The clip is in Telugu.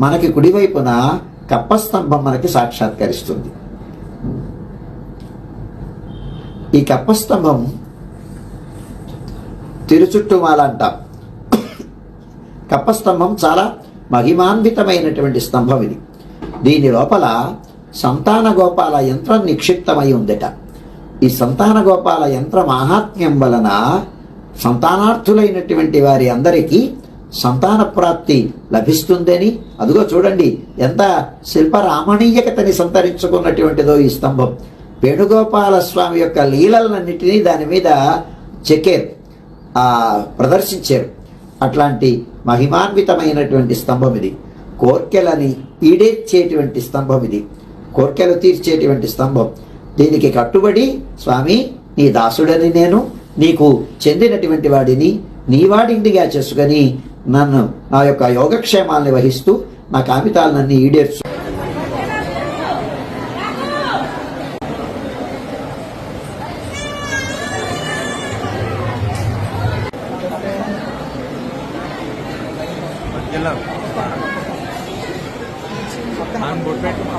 మనకి కుడివైపున కప్పస్తంభం మనకి సాక్షాత్కరిస్తుంది. ఈ కప్పస్తంభం తిరుచుట్టుమాల అంటాం కప్పస్తంభం చాలా మహిమాన్వితమైనటువంటి స్తంభం ఇది. దీని లోపల సంతాన గోపాల యంత్రం నిక్షిప్తమై ఉందట. ఈ సంతాన గోపాల యంత్ర మాహాత్మ్యం వలన సంతానార్థులైనటువంటి వారి అందరికీ సంతాన ప్రాప్తి లభిస్తుందని. అదిగో చూడండి ఎంత శిల్పరామణీయకతని సంతరించుకున్నటువంటిదో ఈ స్తంభం. వేణుగోపాల స్వామి యొక్క లీలలన్నింటినీ దాని మీద చెక్కారు ప్రదర్శించారు. అట్లాంటి మహిమాన్వితమైనటువంటి స్తంభం ఇది. కోర్కెలని ఈడేర్చేటువంటి స్తంభం ఇది. కోర్కెలు తీర్చేటువంటి స్తంభం. దీనికి కట్టుబడి స్వామి నీ దాసుడని నేను నీకు చెందినటువంటి వాడిని నీ వాడింటిగా చేసుకొని నన్ను నా యొక్క యోగక్షేమాల్ని వహిస్తూ నా కామితాలన్నీ ఈడేర్చు.